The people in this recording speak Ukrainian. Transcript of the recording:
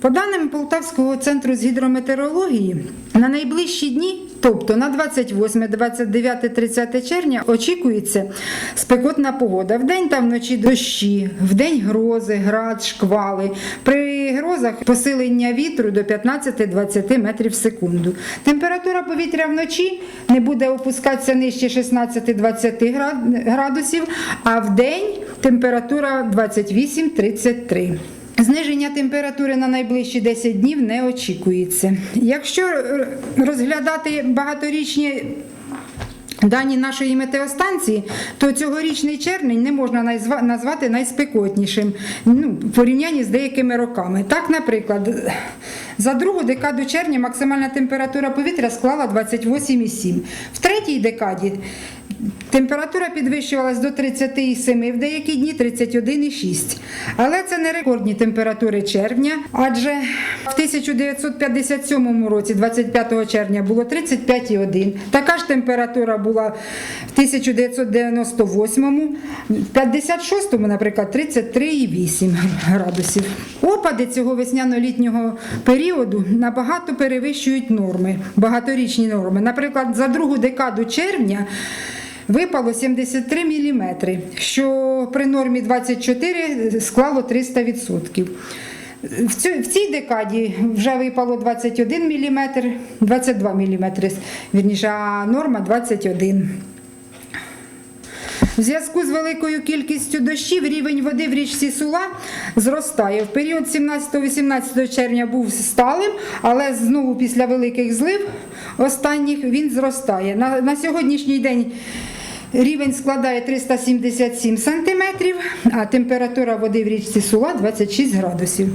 По даним Полтавського центру з гідрометеорології, на найближчі дні, тобто на 28, 29, 30 червня, очікується спекотна погода. Вдень та вночі дощі, вдень грози, град, шквали. При грозах посилення вітру до 15-20 метрів в секунду. Температура повітря вночі не буде опускатися нижче 16-20 градусів, а вдень температура 28-33. Зниження температури на найближчі 10 днів не очікується. Якщо розглядати багаторічні дані нашої метеостанції, то цьогорічний червень не можна назвати найспекотнішим ну, в порівнянні з деякими роками. Так, наприклад, за другу декаду червня максимальна температура повітря склала 28,7. В третій декаді Температура підвищувалась до 37, в деякі дні 31,6. Але це не рекордні температури червня, адже в 1957 році, 25 червня, було 35,1. Така ж температура була в 1998-му, в 56-му, наприклад, 33,8 градусів. Опади цього весняно-літнього періоду набагато перевищують норми, багаторічні норми. Наприклад, за другу декаду червня Випало 73 мм, що при нормі 24 склало 300%. В цій декаді вже випало 21 мм, 22 мм, вірніше, а норма 21 в зв'язку з великою кількістю дощів рівень води в річці Сула зростає. В період 17-18 червня був сталим, але знову після великих злив останніх він зростає. На, на сьогоднішній день рівень складає 377 сантиметрів, а температура води в річці Сула 26 градусів.